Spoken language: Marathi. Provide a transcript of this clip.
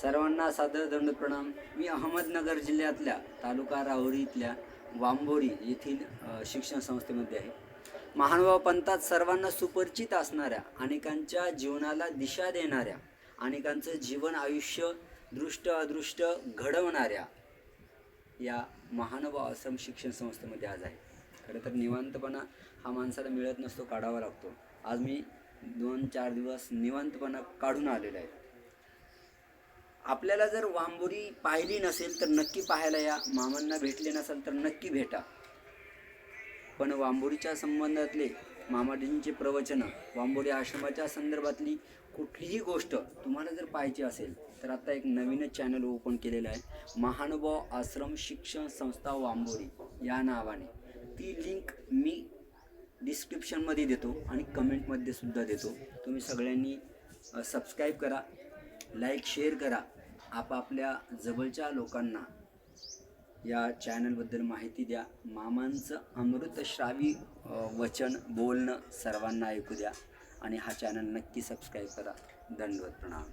सर्वांना सादर दंड प्रणाम. मी अहमदनगर जिल्ह्यातल्या तालुका राहुरी इथल्या वांबोरी येथील शिक्षण संस्थेमध्ये आहे. महानुभाव पंथात सर्वांना सुपरिचित असणाऱ्या अनेकांच्या जीवनाला दिशा देणाऱ्या अनेकांचं जीवन आयुष्य दृष्ट अदृष्ट घडवणाऱ्या या महानुभाव आश्रम शिक्षण संस्थेमध्ये आज आहे. खरं तर निवांतपणा हा माणसाला मिळत नसतो काढावा लागतो. आज मी दोन चार दिवस निवांतपणा काढून आलेला आहे. आपल्याला जर वांबोरी पाहिली नसेल तर नक्की पाहायला या. मामांना भेटले नसेल तर नक्की भेटा. पण वांबोरीच्या संबंधातले मामाजींचे प्रवचनं वांबोरी आश्रमाच्या संदर्भातली कुठलीही गोष्ट तुम्हाला जर पाहायची असेल तर आता एक नवीनच चॅनल ओपन केलेलं आहे. महानुभाव आश्रम शिक्षण संस्था वांबोरी या नावाने. ती लिंक मी डिस्क्रिप्शनमध्ये देतो आणि कमेंटमध्ये सुद्धा देतो. तुम्ही सगळ्यांनी सबस्क्राईब करा. लाईक शेअर करा. आपापल्या जवळच्या लोकांना या चॅनलबद्दल माहिती द्या. मामांचं अमृतश्रावी वचन बोलणं सर्वांना ऐकू द्या. आणि हा चॅनल नक्की सबस्क्राईब करा. दंडवत प्रणाम.